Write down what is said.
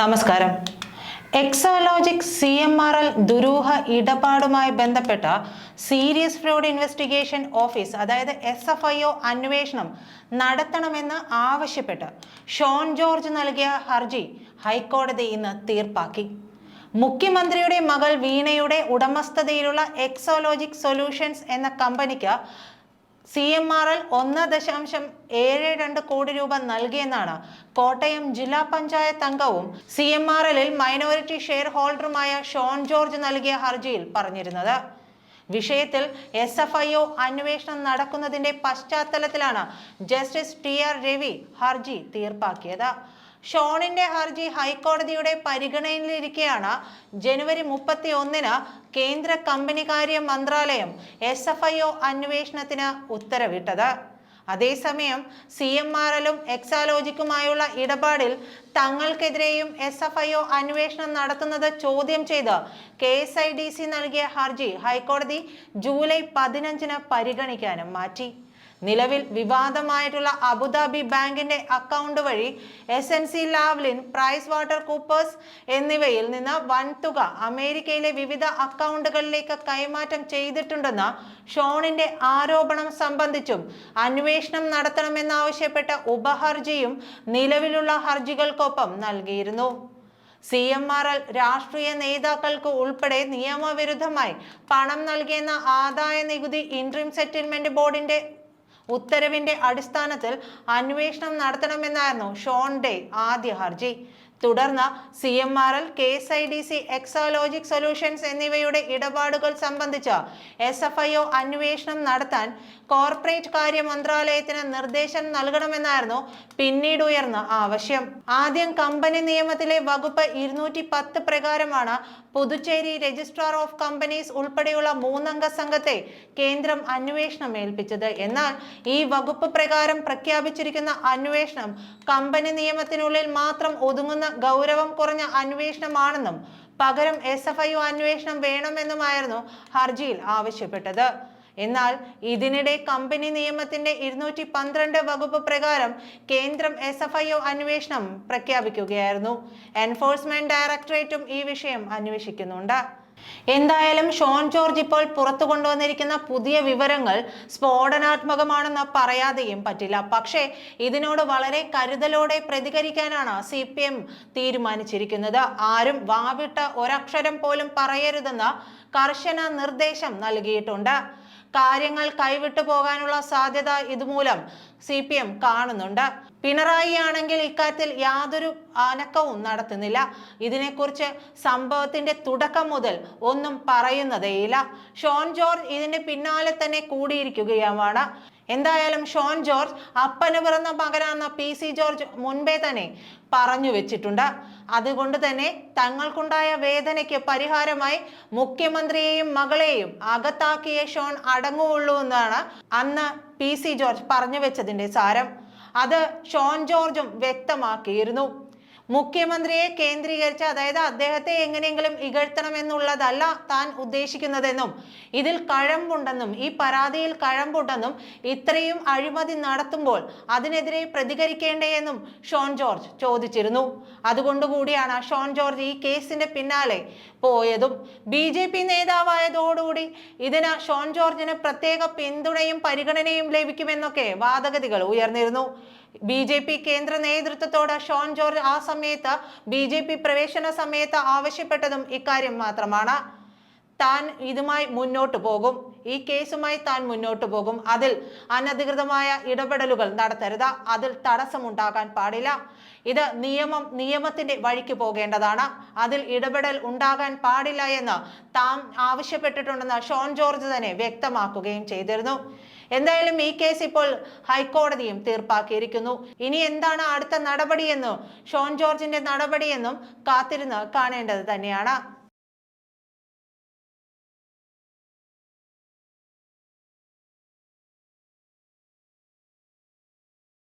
നമസ്കാരം. Exalogic C M R L ദുരൂഹ ഇടപാടുമായി ബന്ധപ്പെട്ട സീരിയസ് ഫ്രോഡ് ഇൻവെസ്റ്റിഗേഷൻ ഓഫീസ് അതായത് എസ് എഫ് ഐ ഒ അന്വേഷണം നടത്തണമെന്ന് ആവശ്യപ്പെട്ട് ഷോൺ ജോർജ് നൽകിയ ഹർജി ഹൈക്കോടതി ഇന്ന് തീർപ്പാക്കി. മുഖ്യമന്ത്രിയുടെ മകൾ വീണയുടെ ഉടമസ്ഥതയിലുള്ള എക്സോലോജിക് സൊല്യൂഷൻസ് എന്ന കമ്പനിക്ക് സി എം ആർ എൽ ഒന്ന് ദശാംശം ഏഴ് രണ്ട് കോടി രൂപ നൽകിയെന്നാണ് കോട്ടയം ജില്ലാ പഞ്ചായത്ത് അംഗവും സി എം ആർ എല്ലിൽ മൈനോറിറ്റി ഷെയർ ഹോൾഡറുമായ ഷോൺ ജോർജ് നൽകിയ ഹർജിയിൽ പറഞ്ഞിരുന്നത്. വിഷയത്തിൽ എസ് എഫ് ഐ ഒ അന്വേഷണം നടക്കുന്നതിന്റെ പശ്ചാത്തലത്തിലാണ് ജസ്റ്റിസ് ടി ആർ രവി ഹർജി തീർപ്പാക്കിയത്. ഷോണിന്റെ ഹർജി ഹൈക്കോടതിയുടെ പരിഗണനയിലിരിക്കെയാണ് ജനുവരി മുപ്പത്തി ഒന്നിന് കേന്ദ്ര കമ്പനികാര്യ മന്ത്രാലയം എസ് എഫ് ഐ ഒ അന്വേഷണത്തിന് ഉത്തരവിട്ടത്. അതേസമയം സി എം ആർ എല്ലും എക്സാലോജിക്കുമായുള്ള ഇടപാടിൽ തങ്ങൾക്കെതിരെയും എസ് എഫ് ഐ ഒ അന്വേഷണം നടത്തുന്നത് ചോദ്യം ചെയ്ത് K S I D C നൽകിയ ഹർജി ഹൈക്കോടതി ജൂലൈ പതിനഞ്ചിന് പരിഗണിക്കാനും മാറ്റി. നിലവിൽ വിവാദമായിട്ടുള്ള അബുദാബി ബാങ്കിന്റെ അക്കൗണ്ട് വഴി S N C Lavalin price water Coopers എന്നിവയിൽ നിന്ന് വൻതുക അമേരിക്കയിലെ വിവിധ അക്കൗണ്ടുകളിലേക്ക് കൈമാറ്റം ചെയ്തിട്ടുണ്ടെന്ന ഷോണിന്റെ ആരോപണം സംബന്ധിച്ചും അന്വേഷണം നടത്തണമെന്നാവശ്യപ്പെട്ട ഉപഹർജിയും നിലവിലുള്ള ഹർജികൾക്കൊപ്പം നൽകിയിരുന്നു. സി എം ആർ എൽ രാഷ്ട്രീയ നേതാക്കൾക്ക് ഉൾപ്പെടെ നിയമവിരുദ്ധമായി പണം നൽകിയെന്ന ആദായ നികുതി ഇൻട്രീം സെറ്റിൽമെന്റ് ബോർഡിന്റെ ഉത്തരവിന്റെ അടിസ്ഥാനത്തിൽ അന്വേഷണം നടത്തണമെന്നായിരുന്നു ഷോൺ ഡേ ആദ്യ ഹർജി. തുടർന്ന് C M R L K S I D C Exalogic solutions എന്നിവയുടെ ഇടപാടുകൾ സംബന്ധിച്ച് എസ് എഫ് ഐ ഒ അന്വേഷണം നടത്താൻ കോർപ്പറേറ്റ് കാര്യ മന്ത്രാലയത്തിന് നിർദ്ദേശം നൽകണമെന്നായിരുന്നു പിന്നീട് ഉയർന്ന ആവശ്യം. ആദ്യം കമ്പനി നിയമത്തിലെ വകുപ്പ് ഇരുന്നൂറ്റി പത്ത് പ്രകാരമാണ് പുതുച്ചേരി രജിസ്ട്രാർ ഓഫ് കമ്പനീസ് ഉൾപ്പെടെയുള്ള മൂന്നംഗ സംഘത്തെ കേന്ദ്രം അന്വേഷണം ഏൽപ്പിച്ചത്. എന്നാൽ ഈ വകുപ്പ് പ്രകാരം പ്രഖ്യാപിച്ചിരിക്കുന്ന അന്വേഷണം കമ്പനി നിയമത്തിനുള്ളിൽ മാത്രം ഒതുങ്ങുന്ന ഗൗരവം കുറഞ്ഞ അന്വേഷണമാണെന്നും പകരം എസ് എഫ് ഐ അന്വേഷണം വേണമെന്നുമായിരുന്നു ഹർജിയിൽ ആവശ്യപ്പെട്ടത്. എന്നാൽ ഇതിനിടെ കമ്പനി നിയമത്തിന്റെ ഇരുന്നൂറ്റി പന്ത്രണ്ട് വകുപ്പ് പ്രകാരം കേന്ദ്രം എസ് എഫ് ഐ ഒ അന്വേഷണം പ്രഖ്യാപിക്കുകയായിരുന്നു. എൻഫോഴ്സ്മെന്റ് ഡയറക്ടറേറ്റും ഈ വിഷയം അന്വേഷിക്കുന്നുണ്ട്. എന്തായാലും ഷോൺ ജോർജ് ഇപ്പോൾ പുറത്തു കൊണ്ടുവന്നിരിക്കുന്ന പുതിയ വിവരങ്ങൾ സ്ഫോടനാത്മകമാണെന്ന് പറയാതെയും പറ്റില്ല. പക്ഷേ ഇതിനോട് വളരെ കരുതലോടെ പ്രതികരിക്കാനാണ് സി പി എം തീരുമാനിച്ചിരിക്കുന്നത്. ആരും വാവിട്ട ഒരക്ഷരം പോലും പറയരുതെന്ന് കർശന നിർദ്ദേശം നൽകിയിട്ടുണ്ട്. കാര്യങ്ങൾ കൈവിട്ടു പോകാനുള്ള സാധ്യത ഇതുമൂലം സി പി എം കാണുന്നുണ്ട്. പിണറായി ആണെങ്കിൽ ഇക്കാര്യത്തിൽ യാതൊരു അനക്കവും നടത്തുന്നില്ല. ഇതിനെക്കുറിച്ച് സംഭവത്തിന്റെ തുടക്കം മുതൽ ഒന്നും പറയുന്നതേയില്ല. ഷോൺ ജോർജ് ഇതിന്റെ പിന്നാലെ തന്നെ കൂടിയിരിക്കുകയുമാണ്. എന്തായാലും ഷോൺ ജോർജ് അപ്പന് പിറന്ന മകനാണെന്ന പി സി ജോർജ് മുൻപേ തന്നെ പറഞ്ഞു വെച്ചിട്ടുണ്ട്. അതുകൊണ്ട് തന്നെ തങ്ങൾക്കുണ്ടായ വേദനയ്ക്ക് പരിഹാരമായി മുഖ്യമന്ത്രിയെയും മകളെയും അകത്താക്കിയ ഷോൺ അടങ്ങുകയുള്ളൂ എന്നാണ് അന്ന് പി സി ജോർജ് പറഞ്ഞു വെച്ചതിന്റെ സാരം. അത് ഷോൺ ജോർജും വ്യക്തമാക്കിയിരുന്നു. മുഖ്യമന്ത്രിയെ കേന്ദ്രീകരിച്ച് അതായത് അദ്ദേഹത്തെ എങ്ങനെയെങ്കിലും ഇകഴ്ത്തണം എന്നുള്ളതല്ല താൻ ഉദ്ദേശിക്കുന്നതെന്നും ഇതിൽ കഴമ്പുണ്ടെന്നും ഈ പരാതിയിൽ കഴമ്പുണ്ടെന്നും ഇത്രയും അഴിമതി നടത്തുമ്പോൾ അതിനെതിരെ പ്രതികരിക്കേണ്ടേയെന്നും ഷോൺ ജോർജ് ചോദിച്ചിരുന്നു. അതുകൊണ്ടുകൂടിയാണ് ഷോൺ ജോർജ് ഈ കേസിന്റെ പിന്നാലെ പോയതും. ബി ജെ പി നേതാവായതോടുകൂടി ഇതിന് ഷോൺ ജോർജിന് പ്രത്യേക പിന്തുണയും പരിഗണനയും ലഭിക്കുമെന്നൊക്കെ വാദഗതികൾ ഉയർന്നിരുന്നു. ബി ജെ പി കേന്ദ്ര നേതൃത്വത്തോട് ഷോൺ ജോർജ് ആ സമയത്ത് ബി ജെ പി പ്രവേശന സമയത്ത് ആവശ്യപ്പെട്ടതും ഇക്കാര്യം മാത്രമാണ്. താൻ ഇതുമായി മുന്നോട്ട് പോകും. ഈ കേസുമായി താൻ മുന്നോട്ട് പോകും. അതിൽ അനധികൃതമായ ഇടപെടലുകൾ നടത്തരുത്. അതിൽ തടസ്സമുണ്ടാകാൻ പാടില്ല. ഇത് നിയമം നിയമത്തിന്റെ വഴിക്ക് പോകേണ്ടതാണ്. അതിൽ ഇടപെടൽ ഉണ്ടാകാൻ പാടില്ല എന്ന് താൻ ആവശ്യപ്പെട്ടിട്ടുണ്ടെന്ന് ഷോൺ ജോർജ് തന്നെ വ്യക്തമാക്കുകയും ചെയ്തിരുന്നു. എന്തായാലും ഈ കേസ് ഇപ്പോൾ ഹൈക്കോടതിയും തീർപ്പാക്കിയിരിക്കുന്നു. ഇനി എന്താണ് അടുത്ത നടപടിയെന്നും ഷോൺ ജോർജിന്റെ നടപടിയെന്നും കാത്തിരുന്ന് കാണേണ്ടത് തന്നെയാണ്.